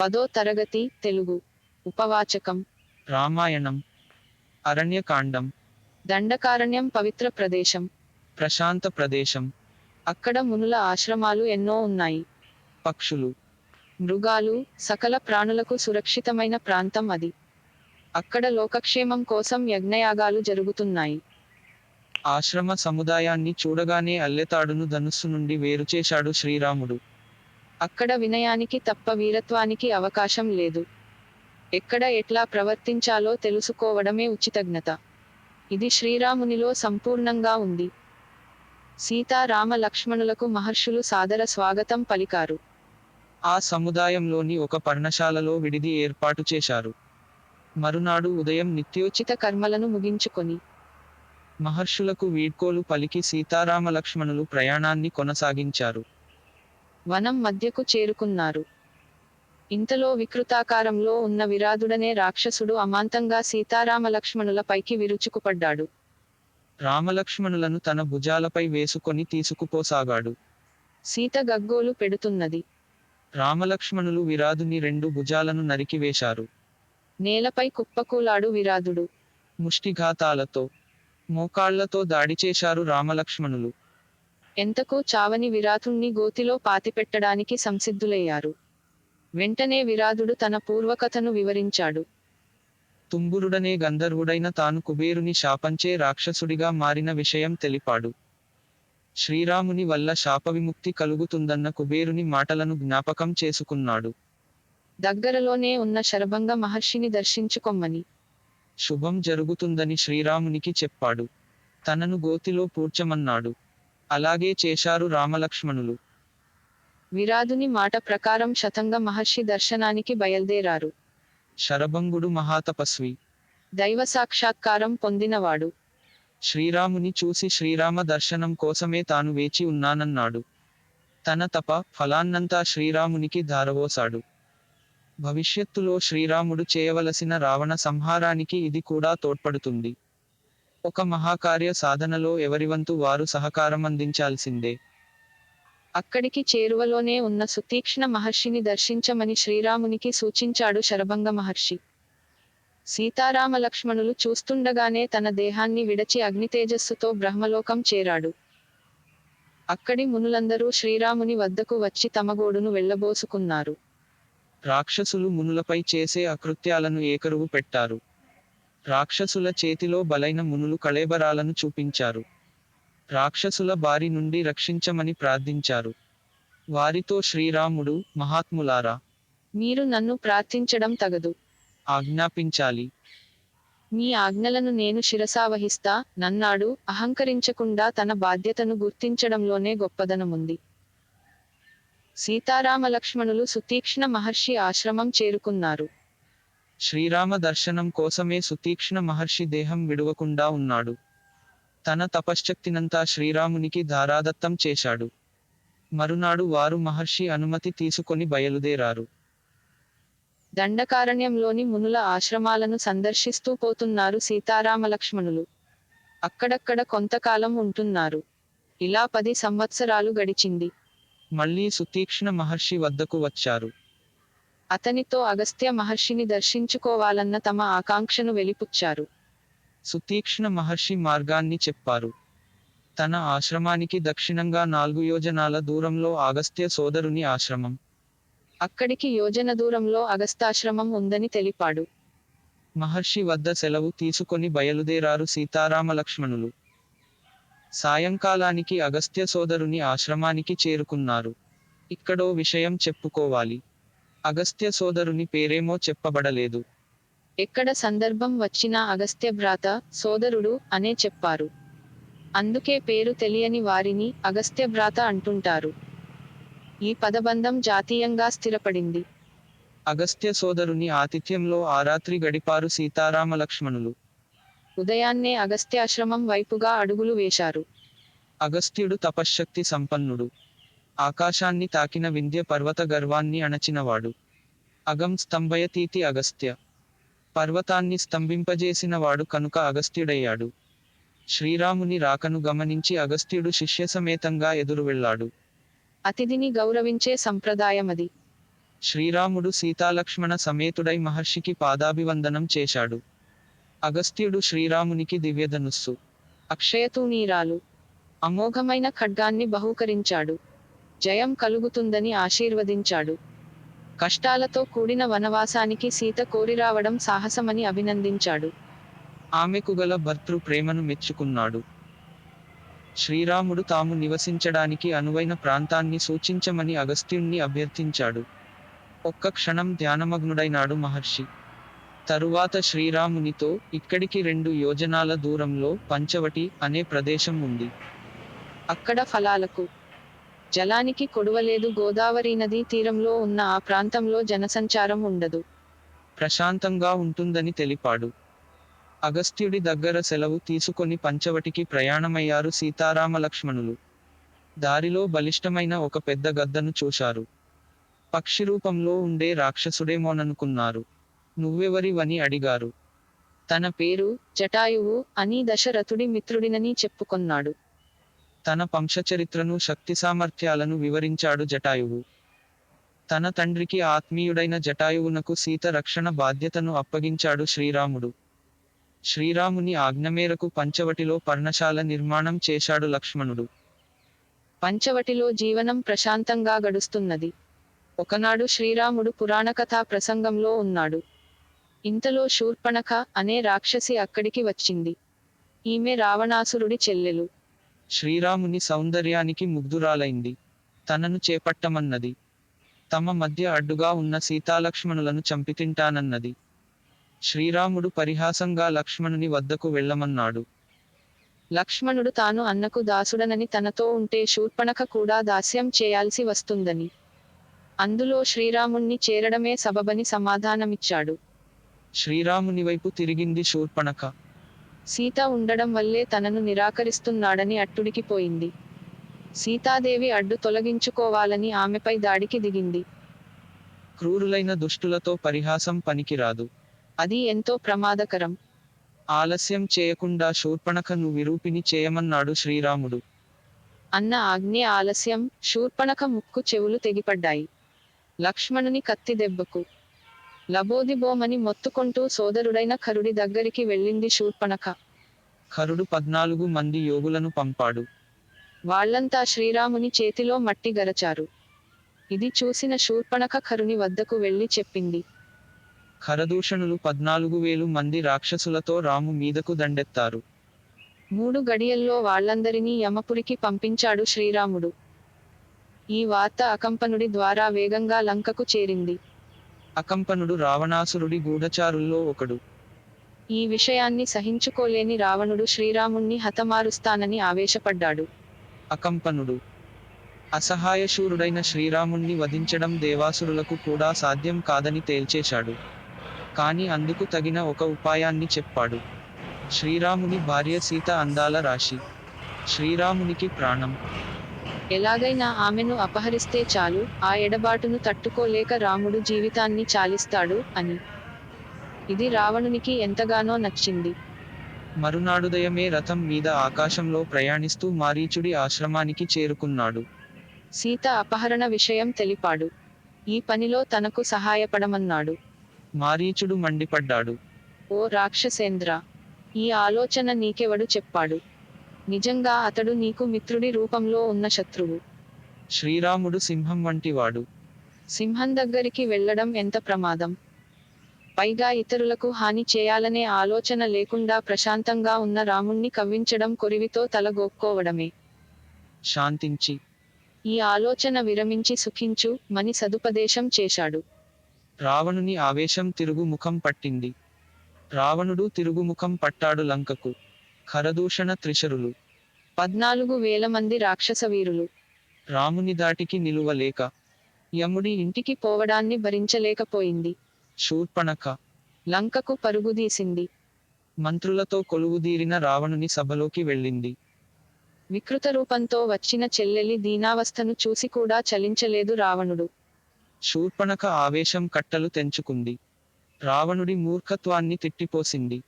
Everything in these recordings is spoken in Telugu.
పదో తరగతి తెలుగు ఉపవాచకం. రామాయణం అరణ్యకాండం దండకారణ్యం పవిత్ర ప్రదేశం. ప్రశాంత ప్రదేశం. అక్కడ మునుల ఆశ్రమాలు ఎన్నో ఉన్నాయి. పక్షులు. మృగాలు సకల ప్రాణులకు సురక్షితమైన ప్రాంతం అది. అక్కడ లోకక్షేమం కోసం యజ్ఞయాగాలు జరుగుతున్నాయి. ఆశ్రమ సముదాయాన్ని చూడగానే అల్లెతాడును ధనుస్సు నుండి వేరుచేశాడు శ్రీరాముడు. అక్కడ వినయానికి తప్ప వీరత్వానికి అవకాశం లేదు. ఎక్కడ ఎట్లా ప్రవర్తించాలో తెలుసుకోవడమే ఉచితజ్ఞత. ఇది శ్రీరామునిలో సంపూర్ణంగా ఉంది. సీతారామ లక్ష్మణులకు మహర్షులు సాదర స్వాగతం పలికారు. ఆ సముదాయంలోని ఒక పర్ణశాలలో విడిది ఏర్పాటు చేశారు. మరునాడు ఉదయం నిత్యోచిత కర్మలను ముగించుకొని మహర్షులకు వీడ్కోలు పలికి సీతారామ లక్ష్మణులు ప్రయాణాన్ని కొనసాగించారు. వనం మధ్యకు చేరుకున్నారు. ఇంతలో వికృతాకారంలో ఉన్న విరాధుడనే రాక్షసుడు అమాంతంగా సీతారామ లక్ష్మణుల పైకి విరుచుకుపడ్డాడు. రామలక్ష్మణులను తన భుజాలపై వేసుకొని తీసుకుపోసాగాడు. సీత గగ్గోలు పెడుతున్నది. రామలక్ష్మణులు విరాధుని రెండు భుజాలను నరికివేశారు నేలపై కుప్పకూలాడు విరాధుడు. ముష్టిఘాతాలతో మోకాళ్ళతో దాడి చేశారు రామలక్ష్మణులు. ఎంతకూ చావని విరాతుణ్ణి గోతిలో పాతిపెట్టడానికి సంసిద్ధులయ్యారు. వెంటనే విరాధుడు తన పూర్వకథను వివరించాడు. తుంబురుడనే గంధర్వుడైన తాను కుబేరుని శాపంచే రాక్షసుడిగా మారిన విషయం తెలిపాడు. శ్రీరాముని వల్ల శాపవిముక్తి కలుగుతుందన్న కుబేరుని మాటలను జ్ఞాపకం చేసుకున్నాడు. దగ్గరలోనే ఉన్న శరభంగ మహర్షిని దర్శించుకొమ్మని. శుభం జరుగుతుందని శ్రీరామునికి చెప్పాడు. తనను గోతిలో పూడ్చమన్నాడు. అలాగే చేశారు రామలక్ష్మణులు. విరాధుని మాట ప్రకారం శతంగ మహర్షి దర్శనానికి బయల్దేరారు. శరభంగుడు మహాతపస్వి. దైవ సాక్షాత్కారం పొందినవాడు. శ్రీరాముని చూసి శ్రీరామ దర్శనం కోసమే తాను వేచి ఉన్నానన్నాడు. తన తప ఫలాన్నంతా శ్రీరామునికి ధారవోసాడు భవిష్యత్తులో శ్రీరాముడు చేయవలసిన రావణ సంహారానికి ఇది కూడా తోడ్పడుతుంది. ఒక మహాకార్య సాధనలో ఎవరివంతు వారు సహకారం అందించాల్సిందే అక్కడికి చేరువలోనే ఉన్న సుతీక్ష్ణ మహర్షిని దర్శించమని శ్రీరామునికి సూచించాడు శరభంగ మహర్షి. సీతారామ లక్ష్మణులు చూస్తుండగానే తన దేహాన్ని విడచి అగ్నితేజస్సుతో బ్రహ్మలోకం చేరాడు. అక్కడి మునులందరూ శ్రీరాముని వద్దకు వచ్చి తమ గోడును వెళ్ళబోసుకున్నారు. రాక్షసులు మునులపై చేసే అకృత్యాలను ఏకరువు పెట్టారు. రాక్షసుల చేతిలో బలైన మునులు కళేబరాలను చూపించారు. రాక్షసుల బారి నుండి రక్షించమని ప్రార్థించారు. వారితో శ్రీరాముడు మహాత్ములారా మీరు నన్ను ప్రార్థించడం తగదు. ఆజ్ఞాపించాలి. మీ ఆజ్ఞలను నేను శిరసావహిస్తా నన్నాడు అహంకరించకుండా తన బాధ్యతను గుర్తించడంలోనే గొప్పదనముంది. సీతారామ లక్ష్మణులు సుతీక్ష్ణ మహర్షి ఆశ్రమం చేరుకున్నారు. శ్రీరామ దర్శనం కోసమే సుతీక్ష్ణ మహర్షి దేహం విడువకుండా ఉన్నాడు. తన తపశ్శక్తినంతా శ్రీరామునికి ధారాదత్తం చేశాడు. మరునాడు వారు మహర్షి అనుమతి తీసుకొని బయలుదేరారు. దండకారణ్యంలోని మునుల ఆశ్రమాలను సందర్శిస్తూ పోతున్నారు సీతారామ లక్ష్మణులు అక్కడక్కడ కొంతకాలం ఉంటున్నారు. ఇలా పది సంవత్సరాలు గడిచింది. మళ్ళీ సుతీక్ష్ణ మహర్షి వద్దకు వచ్చారు. అతనితో అగస్త్య మహర్షిని దర్శించుకోవాలన్న తమ ఆకాంక్షను వెలిపుచ్చారు. సుతీక్ష్ణ మహర్షి మార్గాన్ని చెప్పారు. తన ఆశ్రమానికి దక్షిణంగా నాలుగు యోజనాల దూరంలో ఆగస్త్య సోదరుని ఆశ్రమం. అక్కడికి యోజన దూరంలో అగస్తాశ్రమం ఉందని తెలిపాడు. మహర్షి వద్ద సెలవు తీసుకొని బయలుదేరారు సీతారామ లక్ష్మణులు సాయంకాలానికి అగస్త్య సోదరుని ఆశ్రమానికి చేరుకున్నారు. ఇక్కడో విషయం చెప్పుకోవాలి. అగస్త్య సోదరుని పేరేమో చెప్పబడలేదు. ఎక్కడ సందర్భం వచ్చినా అగస్త్య భ్రాత సోదరుడు అనే చెప్పారు. అందుకే పేరు తెలియని వారిని అగస్త్య భ్రాత అంటుంటారు. ఈ పదబంధం జాతీయంగా స్థిరపడింది. అగస్త్య సోదరుని ఆతిథ్యంలో ఆ రాత్రి గడిపారు సీతారామ లక్ష్మణులు ఉదయాన్నే అగస్త్యాశ్రమం వైపుగా అడుగులు వేశారు. అగస్త్యుడు తపశ్శక్తి సంపన్నుడు. ఆకాశాన్ని తాకిన వింధ్య పర్వత గర్వాన్ని అణచినవాడు. అగం స్తంభయతీతి అగస్త్య. పర్వతాన్ని స్తంభింపజేసినవాడు కనుక అగస్త్యుడయ్యాడు. శ్రీరాముని రాకను గమనించి అగస్త్యుడు శిష్యసమేతంగా ఎదురు వెళ్ళాడు అతిథిని గౌరవించే సంప్రదాయమది. శ్రీరాముడు సీతాలక్ష్మణ సమేతుడై మహర్షికి పాదాభివందనం చేశాడు. అగస్త్యుడు శ్రీరామునికి దివ్యధనుస్సు. అక్షయతూనీరాలు. అమోఘమైన ఖడ్గాన్ని బహూకరించాడు. జయం కలుగుతుందని ఆశీర్వదించాడు. కష్టాలతో కూడిన వనవాసానికి సీత కోరిరావడం సాహసమని అభినందించాడు. ఆమెకు గల భర్తృ ప్రేమను మెచ్చుకున్నాడు. శ్రీరాముడు తాము నివసించడానికి అనువైన ప్రాంతాన్ని సూచించమని అగస్త్యుణ్ణి అభ్యర్థించాడు. ఒక్క క్షణం ధ్యానమగ్నుడైనాడు మహర్షి. తరువాత శ్రీరామునితో ఇక్కడికి రెండు యోజనాల దూరంలో పంచవటి అనే ప్రదేశం ఉంది. అక్కడ ఫలాలకు జలానికి కొడువలేదు. గోదావరి నదీ తీరంలో ఉన్న ఆ ప్రాంతంలో జనసంచారం ఉండదు. ప్రశాంతంగా ఉంటుందని తెలిపాడు. అగస్త్యుడి దగ్గర సెలవు తీసుకొని పంచవటికి ప్రయాణమయ్యారు సీతారామ లక్ష్మణులు దారిలో బలిష్టమైన ఒక పెద్ద గద్దను చూశారు. పక్షి రూపంలో ఉండే రాక్షసుడేమోననుకున్నారు. నువ్వెవరివని అడిగారు. తన పేరు జటాయువు అని దశరథుడి మిత్రుడినని చెప్పుకొన్నాడు. తన వంశచరిత్రను శక్తి సామర్థ్యాలను వివరించాడు జటాయువు. తన తండ్రికి ఆత్మీయుడైన జటాయువునకు సీత రక్షణ బాధ్యతను అప్పగించాడు శ్రీరాముడు. శ్రీరాముని ఆజ్ఞ మేరకు పంచవటిలో పర్ణశాల నిర్మాణం చేశాడు లక్ష్మణుడు. పంచవటిలో జీవనం ప్రశాంతంగా గడుస్తున్నది. ఒకనాడు శ్రీరాముడు పురాణకథా ప్రసంగంలో ఉన్నాడు. ఇంతలో శూర్పణఖ అనే రాక్షసి అక్కడికి వచ్చింది. ఈమె రావణాసురుడి చెల్లెలు. శ్రీరాముని సౌందర్యానికి ముగ్ధురాలైంది. తనను చేపట్టమన్నది. తమ మధ్య అడ్డుగా ఉన్న సీతాలక్ష్మణులను చంపితింటానన్నది. శ్రీరాముడు పరిహాసంగా లక్ష్మణుని వద్దకు వెళ్ళమన్నాడు. లక్ష్మణుడు తాను అన్నకు దాసుడనని తనతో ఉంటే శూర్పణఖ కూడా దాస్యం చేయాల్సి వస్తుందని. అందులో శ్రీరాముణ్ణి చేరడమే సబబని సమాధానమిచ్చాడు. శ్రీరాముని వైపు తిరిగింది శూర్పణఖ. సీత ఉండడం వల్లే తనను నిరాకరిస్తున్నాడని అట్టుడికి పోయింది. సీతాదేవి అడ్డు తొలగించుకోవాలని ఆమెపై దాడికి దిగింది. క్రూరులైన దుష్టులతో పరిహాసం పనికిరాదు. అది ఎంతో ప్రమాదకరం. ఆలస్యం చేయకుండా శూర్పణఖను విరూపిని చేయమన్నాడు శ్రీరాముడు. అన్న ఆజ్ఞే ఆలస్యం శూర్పణఖ ముక్కు చెవులు తెగిపడ్డాయి. లక్ష్మణుని కత్తి దెబ్బకు లబోదిబోమని మొత్తుకొంటూ సోదరుడైన ఖరుడి దగ్గరికి వెళ్ళింది శూర్పణఖ. ఖరుడు పద్నాలుగు మంది యోగులను పంపాడు. వాళ్ళంతా శ్రీరాముని చేతిలో మట్టి గరచారు. ఇది చూసిన శూర్పణఖ ఖరుని వద్దకు వెళ్ళి చెప్పింది. ఖరదూషణులు పద్నాలుగు వేలు మంది రాక్షసులతో రాము మీదకు దండెత్తారు. మూడు గడియల్లో వాళ్ళందరినీ యమపురికి పంపించాడు శ్రీరాముడు. ఈ వార్త అకంపనుడి ద్వారా వేగంగా లంకకు చేరింది. అకంపనుడు రావణాసురుడి గూఢచారుల్లో ఒకడు. ఈ విషయాన్ని సహించుకోలేని రావణుడు శ్రీరాముణ్ణి హతమారుస్తానని ఆవేశపడ్డాడు. అకంపనుడు. అసహాయశూరుడైన శ్రీరాముణ్ణి వధించడం దేవాసురులకు కూడా సాధ్యం కాదని తేల్చేశాడు. కాని అందుకు తగిన ఒక ఉపాయాన్ని చెప్పాడు. శ్రీరాముని భార్య సీత అందాల రాశి. శ్రీరామునికి ప్రాణం. ఎలాగైనా ఆమెను అపహరిస్తే చాలు ఆ ఎడబాటును తట్టుకోలేక రాముడు జీవితాన్ని చాలిస్తాడు అని. ఇది రావణునికి ఎంతగానో నచ్చింది. మరునాడుదయమే రథం మీద ఆకాశంలో ప్రయాణిస్తూ మారీచుడి ఆశ్రమానికి చేరుకున్నాడు. సీత అపహరణ విషయం తెలిపాడు. ఈ పనిలో తనకు సహాయపడమన్నాడు. మారీచుడు మండిపడ్డాడు. ఓ రాక్షసేంద్ర! ఈ ఆలోచన నీకెవడు చెప్పాడు? నిజంగా అతడు నీకు మిత్రుడి రూపంలో ఉన్న శత్రువు. శ్రీరాముడు సింహం వంటివాడు సింహం దగ్గరికి వెళ్ళడం ఎంత ప్రమాదం? పైగా ఇతరులకు హాని చేయాలనే ఆలోచన లేకుండా ప్రశాంతంగా ఉన్న రాముణ్ణి కవ్వించడం కొరివితో తలగొక్కోవడమే శాంతించి. ఈ ఆలోచన విరమించి సుఖించు మని సదుపదేశం చేశాడు. రావణుని ఆవేశం తిరుగుముఖం పట్టింది. రావణుడు తిరుగుముఖం పట్టాడు లంకకు. ఖరదూషణ త్రిశరులు. పద్నాలుగు వేల మంది రాక్షస వీరులు. రాముని దాటికి నిలువలేక యముడి ఇంటికి పోవడాన్ని భరించలేకపోయింది. శూర్పణఖ లంకకు పరుగుదీసింది మంత్రులతో కొలువుదీరిన రావణుని సభలోకి వెళ్ళింది. వికృత రూపంతో వచ్చిన చెల్లెలి దీనావస్థను చూసి కూడా చలించలేదు రావణుడు. శూర్పణఖ ఆవేశం కట్టలు తెంచుకుంది. రావణుడి మూర్ఖత్వాన్ని తిట్టిపోసింది.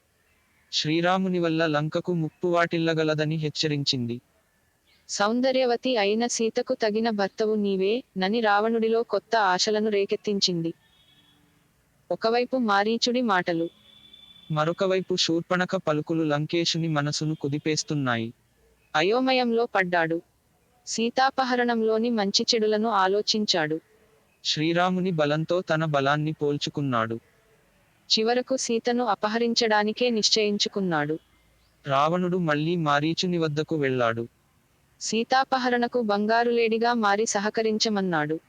శ్రీరాముని వల్ల లంకకు ముప్పు వాటిల్లగలదని హెచ్చరించింది. సౌందర్యవతి అయిన సీతకు తగిన భర్తవు నీవే నని రావణుడిలో కొత్త ఆశలను రేకెత్తించింది. ఒకవైపు మారీచుడి మాటలు. మరొకవైపు శూర్పణఖ పలుకులు లంకేశుని మనసును కుదిపేస్తున్నాయి. అయోమయంలో పడ్డాడు. సీతాపహరణంలోని మంచి చెడులను ఆలోచించాడు. శ్రీరాముని బలంతో తన బలాన్ని పోల్చుకున్నాడు. చివరకు సీతను అపహరించడానికే నిశ్చయించుకున్నాడు. రావణుడు మళ్ళీ మారీచుని వద్దకు వెళ్ళాడు. సీతాపహరణకు బంగారులేడిగా మారి సహకరించమన్నాడు.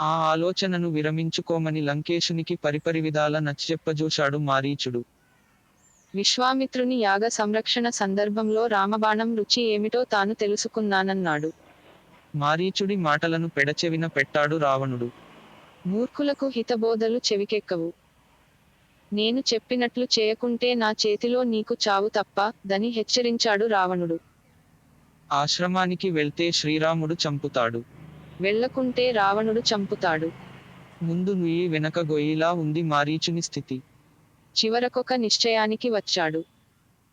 ఆ ఆలోచనను విరమించుకోమని లంకేశునికి పరిపరి విధాల నచ్చజెప్పజూశాడు మారీచుడు. విశ్వామిత్రుని యాగ సంరక్షణ సందర్భంలో రామబాణం రుచి ఏమిటో తాను తెలుసుకున్నానన్నాడు. మారీచుడి మాటలను పెడచెవిన పెట్టాడు రావణుడు. మూర్ఖులకు హితబోధలు చెవికెక్కవు. నేను చెప్పినట్లు చేయకుంటే నా చేతిలో నీకు చావు తప్ప దని హెచ్చరించాడు రావణుడు. ఆశ్రమానికి వెళ్తే శ్రీరాముడు చంపుతాడు. వెళ్ళకుంటే రావణుడు చంపుతాడు. ముందు నుయ్యి వెనక గొయ్యిలా ఉంది మారీచుని స్థితి. చివరకొక నిశ్చయానికి వచ్చాడు.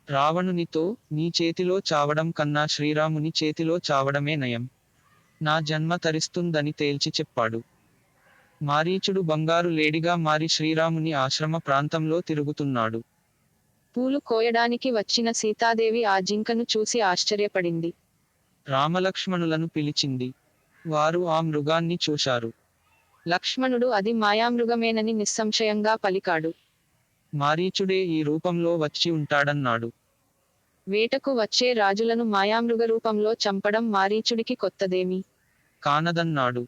రావణునితో నీ చేతిలో చావడం కన్నా శ్రీరాముని చేతిలో చావడమే నయం. నా జన్మ తరిస్తుందని తేల్చి చెప్పాడు. మారీచుడు బంగారు లేడిగా మారి శ్రీరాముని ఆశ్రమ ప్రాంతంలో తిరుగుతున్నాడు. పూలు కోయడానికి వచ్చిన సీతాదేవి ఆ జింకను చూసి ఆశ్చర్యపడింది. రామలక్ష్మణులను పిలిచింది. వారు ఆ మృగాన్ని చూశారు. లక్ష్మణుడు అది మాయామృగమేనని నిస్సంశయంగా పలికాడు. మారీచుడే ఈ రూపంలో వచ్చి ఉంటాడన్నాడు. వేటకు వచ్చే రాజులను మాయామృగ రూపంలో చంపడం మారీచుడికి కొత్తదేమి? కానదన్నాడు.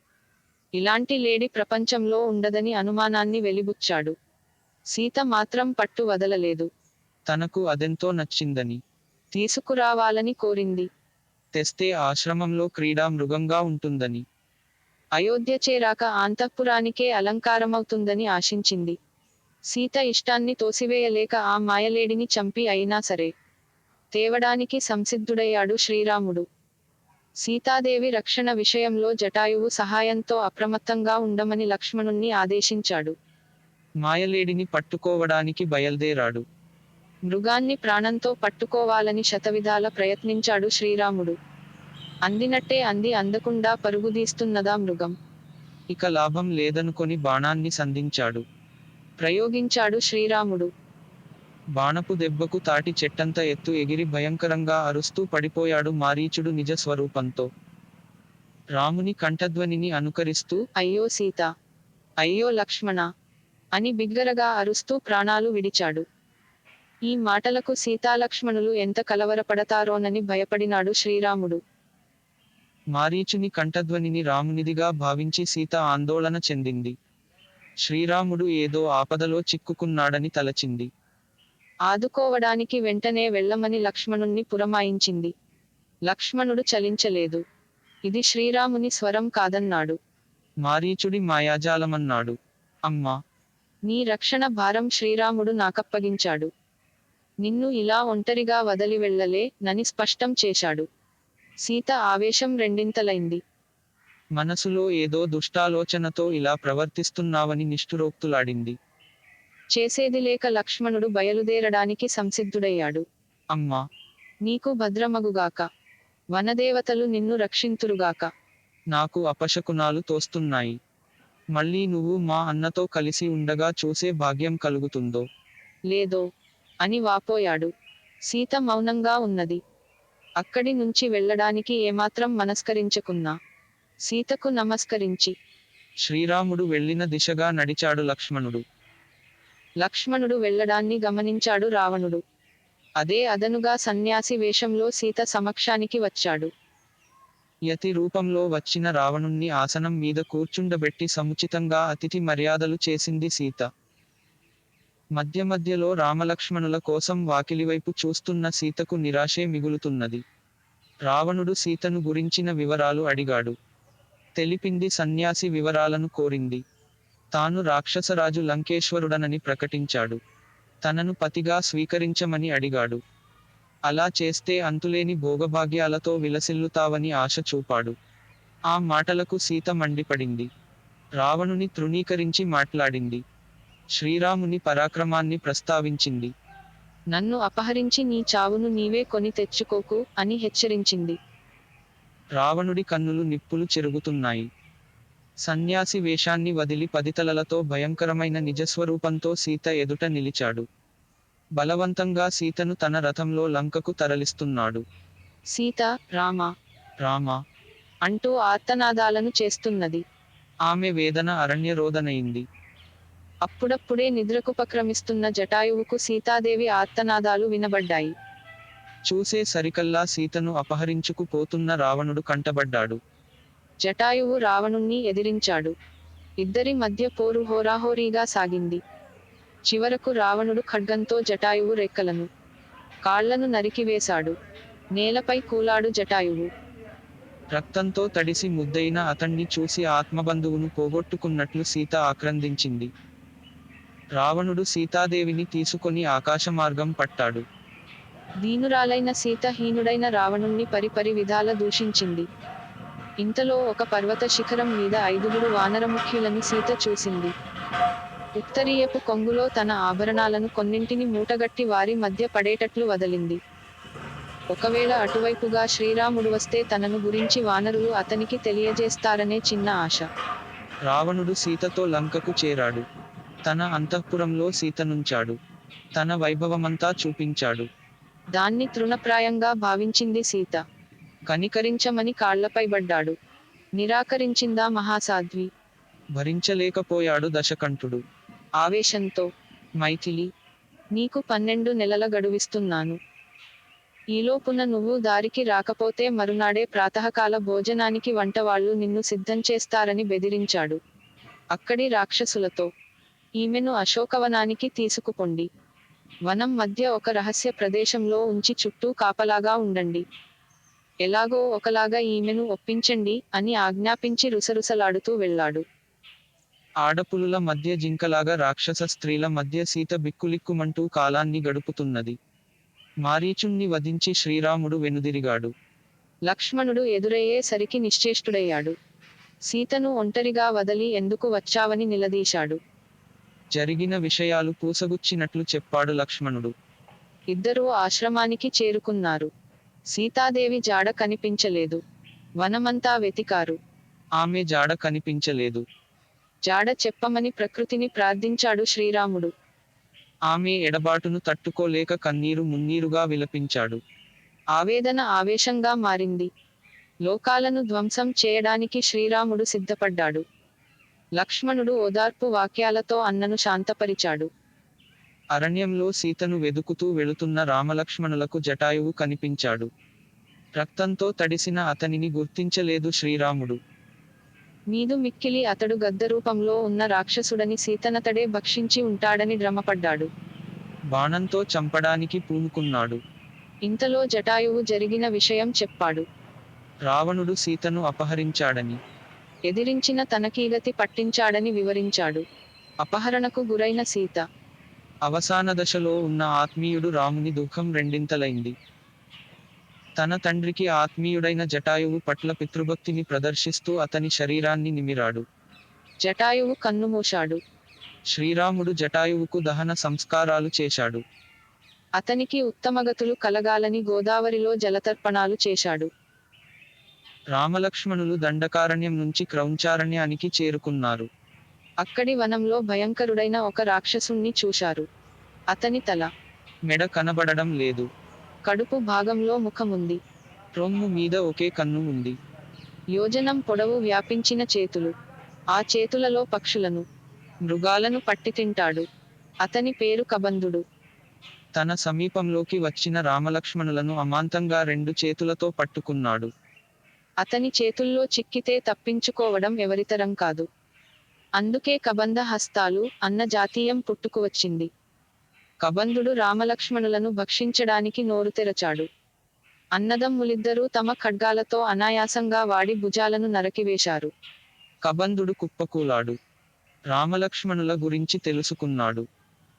ఇలాంటి లేడి ప్రపంచంలో ఉండదని అనుమానాన్ని వెలిబుచ్చాడు. సీత మాత్రం పట్టు వదలలేదు. తనకు అదెంతో నచ్చిందని. తీసుకురావాలని కోరింది. తెస్తే ఆశ్రమంలో క్రీడా మృగంగా ఉంటుందని. అయోధ్య చేరాక ఆంతఃపురానికే అలంకారమవుతుందని ఆశించింది. సీత ఇష్టాన్ని తోసివేయలేక ఆ మాయలేడిని చంపి అయినా సరే. తేవడానికి సంసిద్ధుడయ్యాడు శ్రీరాముడు. సీతాదేవి రక్షణ విషయంలో జటాయువు సహాయంతో అప్రమత్తంగా ఉండమని లక్ష్మణుణ్ణి ఆదేశించాడు. మాయలేడిని పట్టుకోవడానికి బయల్దేరాడు. మృగాన్ని ప్రాణంతో పట్టుకోవాలని శతవిధాల ప్రయత్నించాడు శ్రీరాముడు. అందినట్టే అంది అందకుండా పరుగుదీస్తున్నదా మృగం. ఇక లాభం లేదనుకొని బాణాన్ని సంధించాడు. ప్రయోగించాడు శ్రీరాముడు. బాణపు దెబ్బకు తాటి చెట్టంత ఎత్తు ఎగిరి భయంకరంగా అరుస్తూ పడిపోయాడు మారీచుడు నిజ స్వరూపంతో. రాముని కంఠధ్వనిని అనుకరిస్తూ అయ్యో సీత అయ్యో లక్ష్మణ అని బిగ్గరగా అరుస్తూ ప్రాణాలు విడిచాడు. ఈ మాటలకు సీతాలక్ష్మణులు ఎంత కలవరపడతారోనని భయపడినాడు శ్రీరాముడు. మారీచుని కంఠధ్వనిని రామునిదిగా భావించి సీత ఆందోళన చెందింది. శ్రీరాముడు ఏదో ఆపదలో చిక్కుకున్నాడని తలచింది. ఆదుకోవడానికి వెంటనే వెళ్ళమని లక్ష్మణుణ్ణి పురమాయించింది. లక్ష్మణుడు చలించలేదు. ఇది శ్రీరాముని స్వరం కాదన్నాడు. మారీచుడి మాయాజాలమన్నాడు. అమ్మా! నీ రక్షణ భారం శ్రీరాముడు నాకప్పగించాడు. నిన్ను ఇలా ఒంటరిగా వదిలి వెళ్ళలే నని స్పష్టం చేశాడు. సీత ఆవేశం రెండింతలైంది. మనసులో ఏదో దుష్టాలోచనతో ఇలా ప్రవర్తిస్తున్నావని నిష్ఠురోక్తులాడింది. చేసేది లేక లక్ష్మణుడు బయలుదేరడానికి సంసిద్ధుడయ్యాడు. అమ్మా! నీకు భద్రమగుగాక. వనదేవతలు నిన్ను రక్షింతురుగాక. నాకు అపశకునాలు తోస్తున్నాయి. మళ్ళీ నువ్వు మా అన్నతో కలిసి ఉండగా చూసే భాగ్యం కలుగుతుందో? లేదో? అని వాపోయాడు. సీత మౌనంగా ఉన్నది. అక్కడి నుంచి వెళ్ళడానికి ఏమాత్రం మనస్కరించకున్నా. సీతకు నమస్కరించి శ్రీరాముడు వెళ్ళిన దిశగా నడిచాడు లక్ష్మణుడు. లక్ష్మణుడు వెళ్ళడాన్ని గమనించాడు రావణుడు. అదే అదనుగా సన్యాసి వేషంలో సీత సమక్షానికి వచ్చాడు. యతి రూపంలో వచ్చిన రావణుణ్ణి ఆసనం మీద కూర్చుండబెట్టి సముచితంగా అతిథి మర్యాదలు చేసింది సీత. మధ్య మధ్యలో రామలక్ష్మణుల కోసం వాకిలివైపు చూస్తున్న సీతకు నిరాశే మిగులుతున్నది. రావణుడు సీతను గురించిన వివరాలు అడిగాడు. తెలిపింది సన్యాసి వివరాలను కోరింది. తాను రాక్షసరాజు లంకేశ్వరుడనని ప్రకటించాడు. తనను పతిగా స్వీకరించమని అడిగాడు. అలా చేస్తే అంతులేని భోగభాగ్యాలతో విలసిల్లుతావని ఆశ చూపాడు. ఆ మాటలకు సీత మండిపడింది. రావణుని తృణీకరించి మాట్లాడింది. శ్రీరాముని పరాక్రమాన్ని ప్రస్తావించింది. నన్ను అపహరించి నీ చావును నీవే కొని తెచ్చుకోకు అని హెచ్చరించింది. రావణుడి కన్నులు నిప్పులు చెరుగుతున్నాయి. సన్యాసి వేషాన్ని వదిలి పదితలలతో భయంకరమైన నిజస్వరూపంతో సీత ఎదుట నిలిచాడు. బలవంతంగా సీతను తన రథంలో లంకకు తరలిస్తున్నాడు. సీత రామ? రామ? అంటూ ఆర్తనాదాలను చేస్తున్నది. ఆమె వేదన అరణ్యరోదనైంది అప్పుడప్పుడే నిద్రకుపక్రమిస్తున్న జటాయువుకు సీతాదేవి ఆర్తనాదాలు వినబడ్డాయి. చూసే సరికల్లా సీతను అపహరించుకుపోతున్న రావణుడు కంటబడ్డాడు. జటాయువు రావణుణ్ణి ఎదిరించాడు. ఇద్దరి మధ్య పోరు హోరాహోరీగా సాగింది. చివరకు రావణుడు ఖడ్గంతో జటాయువు రెక్కలను కాళ్ళను నరికివేశాడు. నేలపై కూలాడు జటాయువు. రక్తంతో తడిసి ముద్దైన అతణ్ణి చూసి ఆత్మబంధువును పోగొట్టుకున్నట్లు సీత ఆక్రందించింది. రావణుడు సీతాదేవిని తీసుకొని ఆకాశమార్గం పట్టాడు. దీనురాలైన సీత హీనుడైన రావణుణ్ణి పరిపరి విధాల దూషించింది. ఇంతలో ఒక పర్వత శిఖరం మీద ఐదుగురు వానరముఖ్యులను సీత చూసింది. ఉత్తరీయపు కొంగులో తన ఆభరణాలను కొన్నింటిని మూటగట్టి వారి మధ్య పడేటట్లు వదలింది. ఒకవేళ అటువైపుగా శ్రీరాముడు వస్తే తనను గురించి వానరులు అతనికి తెలియజేస్తారనే చిన్న ఆశ. రావణుడు సీతతో లంకకు చేరాడు. తన అంతఃపురంలో సీతనుంచాడు తన వైభవమంతా చూపించాడు. దాన్ని తృణప్రాయంగా భావించింది సీత. కనికరించమని కాళ్ళపై పడ్డాడు. నిరాకరించిందా మహాసాధ్వి? భరించలేకపోయాడు దశకంఠుడు. ఆవేశంతో మైథిలి నీకు పన్నెండు నెలల గడువిస్తున్నాను. ఈలోపున నువ్వు దారికి రాకపోతే మరునాడే ప్రాతకాల భోజనానికి వంటవాళ్ళు నిన్ను సిద్ధం చేస్తారని బెదిరించాడు. అక్కడి రాక్షసులతో ఈమెను అశోకవనానికి తీసుకుపొండి. వనం మధ్య ఒక రహస్య ప్రదేశంలో ఉంచి చుట్టూ కాపలాగా ఉండండి. ఎలాగో ఒకలాగా ఈమెను ఒప్పించండి అని ఆజ్ఞాపించి రుసరుసలాడుతూ వెళ్ళాడు. ఆడపులుల మధ్య జింకలాగా రాక్షస స్త్రీల మధ్య సీత బిక్కులిక్కుమంటూ కాలాన్ని గడుపుతున్నది. మారీచుణ్ణి వధించి శ్రీరాముడు వెనుదిరిగాడు. లక్ష్మణుడు ఎదురయ్యేసరికి నిశ్చేష్టుడయ్యాడు. సీతను ఒంటరిగా వదలి ఎందుకు వచ్చావని నిలదీశాడు. జరిగిన విషయాలు పూసగుచ్చినట్లు చెప్పాడు లక్ష్మణుడు. ఇద్దరూ ఆశ్రమానికి చేరుకున్నారు. సీతాదేవి జాడ కనిపించలేదు. వనమంతా వెతికారు. ఆమె జాడ కనిపించలేదు. జాడ చెప్పమని ప్రకృతిని ప్రార్థించాడు శ్రీరాముడు. ఆమె ఎడబాటును తట్టుకోలేక కన్నీరు మున్నీరుగా విలపించాడు. ఆవేదన ఆవేశంగా మారింది. లోకాలను ధ్వంసం చేయడానికి శ్రీరాముడు సిద్ధపడ్డాడు. లక్ష్మణుడు ఓదార్పు వాక్యాలతో అన్నను శాంతపరిచాడు. అరణ్యంలో సీతను వెదుకుతూ వెళుతున్న రామలక్ష్మణులకు జటాయువు కనిపించాడు. రక్తంతో తడిసిన అతనిని గుర్తించలేదు శ్రీరాముడు. మీదు మిక్కిలి అతడు గద్ద రూపంలో ఉన్న రాక్షసుడని సీతనతడే భక్షించి ఉంటాడని భ్రమపడ్డాడు. బాణంతో చంపడానికి పూనుకున్నాడు. ఇంతలో జటాయువు జరిగిన విషయం చెప్పాడు. రావణుడు సీతను అపహరించాడని. ఎదిరించిన తనకీగతి పట్టించాడని వివరించాడు. అపహరణకు గురైన సీత. అవసాన దశలో ఉన్న ఆత్మీయుడు రాముని దుఃఖం రెండింతలైంది. తన తండ్రికి ఆత్మీయుడైన జటాయువు పట్ల పితృభక్తిని ప్రదర్శిస్తూ అతని శరీరాన్ని నిమిరాడు. జటాయువు కన్నుమూశాడు శ్రీరాముడు జటాయువుకు దహన సంస్కారాలు చేశాడు. అతనికి ఉత్తమగతులు కలగాలని గోదావరిలో జలతర్పణాలు చేశాడు. రామలక్ష్మణులు దండకారణ్యం నుంచి క్రౌంచారణ్యానికి చేరుకున్నారు. అక్కడి వనంలో భయంకరుడైన ఒక రాక్షసుణ్ణి చూశారు. అతని తల మెడ కనబడడం లేదు. కడుపు భాగంలో ముఖముంది. రొమ్ము మీద ఒకే కన్ను ఉంది. యోజనం పొడవు వ్యాపించిన చేతులు. ఆ చేతులలో పక్షులను మృగాలను పట్టి తింటాడు. అతని పేరు కబంధుడు. తన సమీపంలోకి వచ్చిన రామలక్ష్మణులను అమాంతంగా రెండు చేతులతో పట్టుకున్నాడు. అతని చేతుల్లో చిక్కితే తప్పించుకోవడం ఎవరితరం కాదు. అందుకే కబంధ హస్తాలు అన్న జాతీయం పుట్టుకువచ్చింది. కబంధుడు రామలక్ష్మణులను భక్షించడానికి నోరు తెరచాడు. అన్నదమ్ములిద్దరూ తమ ఖడ్గాలతో అనాయాసంగా వాడి భుజాలను నరకివేశారు. కబంధుడు కుప్పకూలాడు. రామలక్ష్మణుల గురించి తెలుసుకున్నాడు.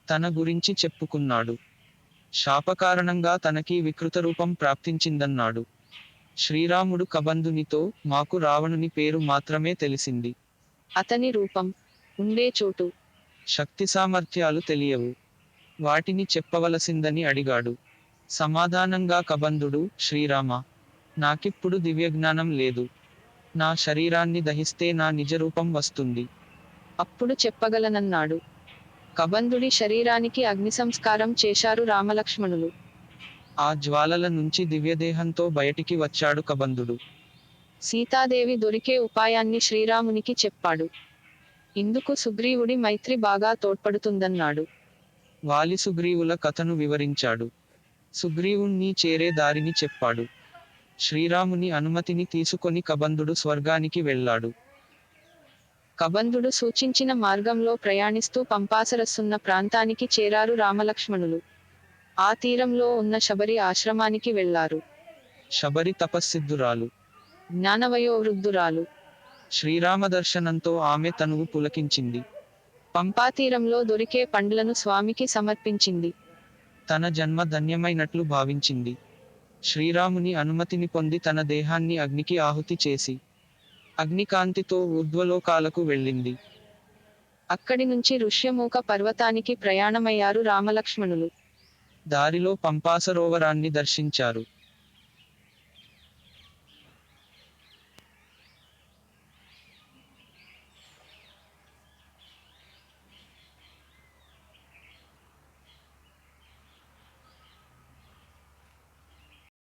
తన గురించి చెప్పుకున్నాడు. శాపకారణంగా తనకి వికృత రూపం ప్రాప్తించిందన్నాడు. శ్రీరాముడు కబంధునితో మాకు రావణుని పేరు మాత్రమే తెలిసింది. అతని రూపం ఉండే చోటు. శక్తి సామర్థ్యాలు తెలియవు. వాటిని చెప్పవలసిందని అడిగాడు. సమాధానంగా కబంధుడు శ్రీరామ నాకిప్పుడు దివ్యజ్ఞానం లేదు. నా శరీరాన్ని దహిస్తే నా నిజరూపం వస్తుంది. అప్పుడు చెప్పగలనన్నాడు. కబంధుడి శరీరానికి అగ్ని సంస్కారం చేశారు రామలక్ష్మణులు. ఆ జ్వాలల నుంచి దివ్యదేహంతో బయటికి వచ్చాడు కబంధుడు. సీతాదేవి దొరికే ఉపాయాన్ని శ్రీరామునికి చెప్పాడు. ఇందుకు సుగ్రీవుడి మైత్రి బాగా తోడ్పడుతుందన్నాడు. వాలి సుగ్రీవుల కథను వివరించాడు. సుగ్రీవుణ్ణి చేరే దారిని చెప్పాడు. శ్రీరాముని అనుమతిని తీసుకొని కబంధుడు స్వర్గానికి వెళ్ళాడు. కబంధుడు సూచించిన మార్గంలో ప్రయాణిస్తూ పంపాసరస్సున్న ప్రాంతానికి చేరారు రామలక్ష్మణులు. ఆ తీరంలో ఉన్న శబరి ఆశ్రమానికి వెళ్ళారు శబరి తపస్సిద్ధురాలు. జ్ఞానవయోవృద్ధురాలు. శ్రీరామ దర్శనంతో ఆమె తనువు పులకించింది. పంపాతీరంలో దొరికే పండ్లను స్వామికి సమర్పించింది. తన జన్మ ధన్యమైనట్లు భావించింది. శ్రీరాముని అనుమతిని పొంది తన దేహాన్ని అగ్నికి ఆహుతి చేసి అగ్నికాంతితో ఊర్ధ్వలోకాలకు వెళ్ళింది. అక్కడి నుంచి ఋష్యమూక పర్వతానికి ప్రయాణమయ్యారు రామలక్ష్మణులు. దారిలో పంపాసరోవరాన్ని దర్శించారు.